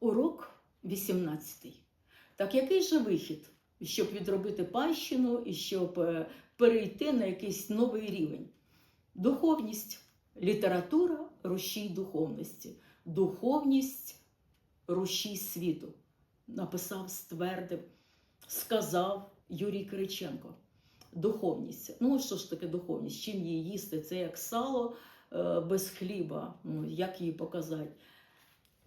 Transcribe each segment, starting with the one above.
Урок 18. Так який же вихід, щоб відробити панщину і щоб е, перейти на якийсь новий рівень? Духовність, література рушій духовності, духовність рушій світу. Написав, ствердив, сказав Юрій Кириченко. Духовність. Ну, що ж таке духовність? Чим її їсти? Це як сало е, без хліба. Ну, як її показати?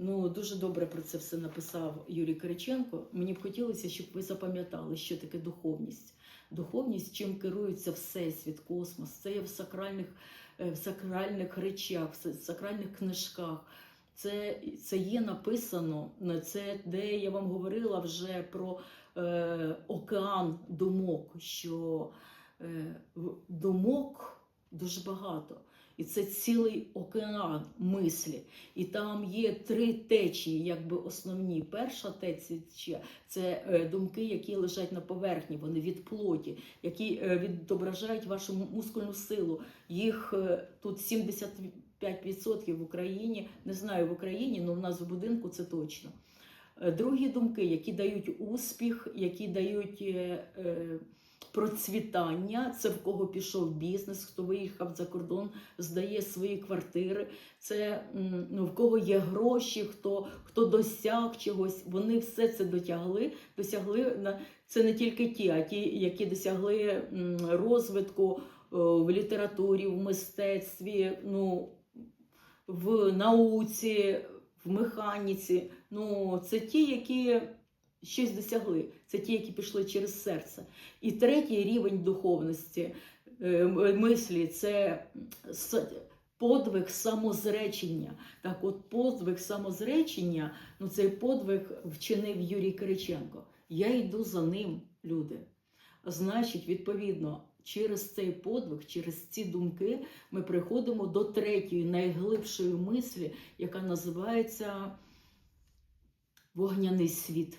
Ну, дуже добре про це все написав Юрій Кириченко. Мені б хотілося, щоб ви запам'ятали, що таке духовність. Духовність, чим керується Всесвіт, космос, це є в сакральних, е, в сакральних речах, в сакральних книжках. Це, це є написано, на це, де я вам говорила вже про е, океан думок, що е, думок дуже багато. І це цілий океан мислі. І там є три течії, якби основні. Перша течія це е, думки, які лежать на поверхні, вони від плоті, які е, відображають вашу мускульну силу. Їх е, тут 75% в Україні. Не знаю в Україні, але в нас в будинку це точно. Другі думки, які дають успіх, які дають процвітання, це в кого пішов бізнес, хто виїхав за кордон, здає свої квартири, це ну, в кого є гроші, хто, хто досяг чогось. Вони все це дотягли, досягли на це не тільки ті, а ті, які досягли розвитку в літературі, в мистецтві, ну, в науці, в механіці. Ну, це ті, які щось досягли. Це ті, які пішли через серце. І третій рівень духовності е, мислі це подвиг самозречення. Так, от подвиг самозречення, ну цей подвиг вчинив Юрій Кириченко. Я йду за ним, люди. Значить, відповідно, через цей подвиг, через ці думки ми приходимо до третьої, найглибшої мислі, яка називається Вогняний світ.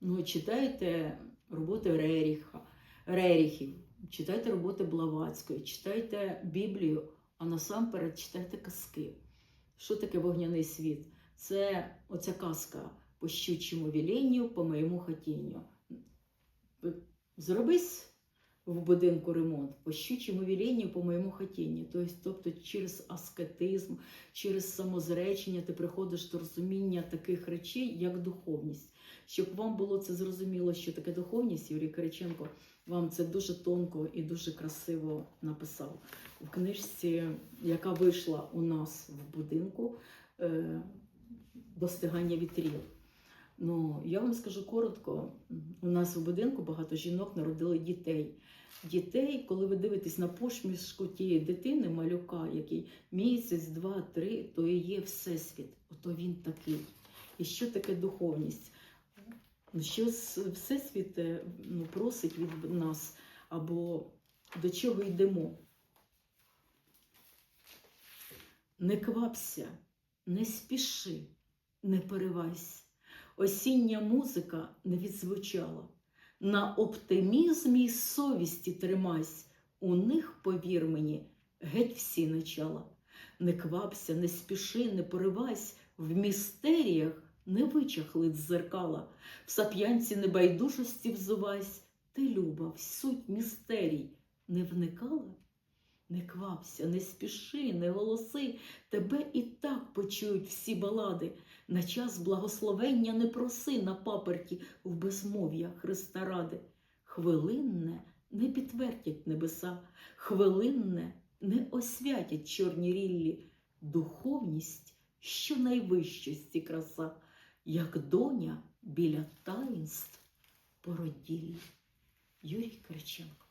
Ну, читайте роботи Реріха, Реріхів, читайте роботи Блаватської, читайте Біблію, а насамперед читайте казки. Що таке вогняний світ? Це оця казка по щучому віленню, по моєму хотінню. Зробись в будинку ремонт по щучому віленню, по моєму хотінню. Тобто, тобто через аскетизм, через самозречення ти приходиш до розуміння таких речей, як духовність. Щоб вам було це зрозуміло, що таке духовність, Юрій Кириченко вам це дуже тонко і дуже красиво написав в книжці, яка вийшла у нас в будинку е, достигання вітрів. Ну, я вам скажу коротко: у нас в будинку багато жінок народили дітей. Дітей, коли ви дивитесь на пошмішку тієї дитини, малюка, який місяць, два, три, то і є всесвіт. Ото він такий. І що таке духовність? Ну, Що всесвіт е, ну, просить від нас, або до чого йдемо? Не квапся, не спіши, не перевайся. Осіння музика не відзвучала. На оптимізмі й совісті тримайся. У них, повір мені, геть всі начала. Не квапся, не спіши, не поривайся, в містеріях не вичахли дзеркала, в сап'янці небайдужості взувайся, ти, люба, в суть містерій не вникала? Не квапся, не спіши, не голоси, тебе і так почують всі балади. На час благословення не проси на паперті в безмов'я Христа ради. Хвилинне не підтвердять небеса, хвилинне не освятять чорні ріллі. Духовність, що найвищості краса, як доня біля таїнств породіллі. Юрій Криченко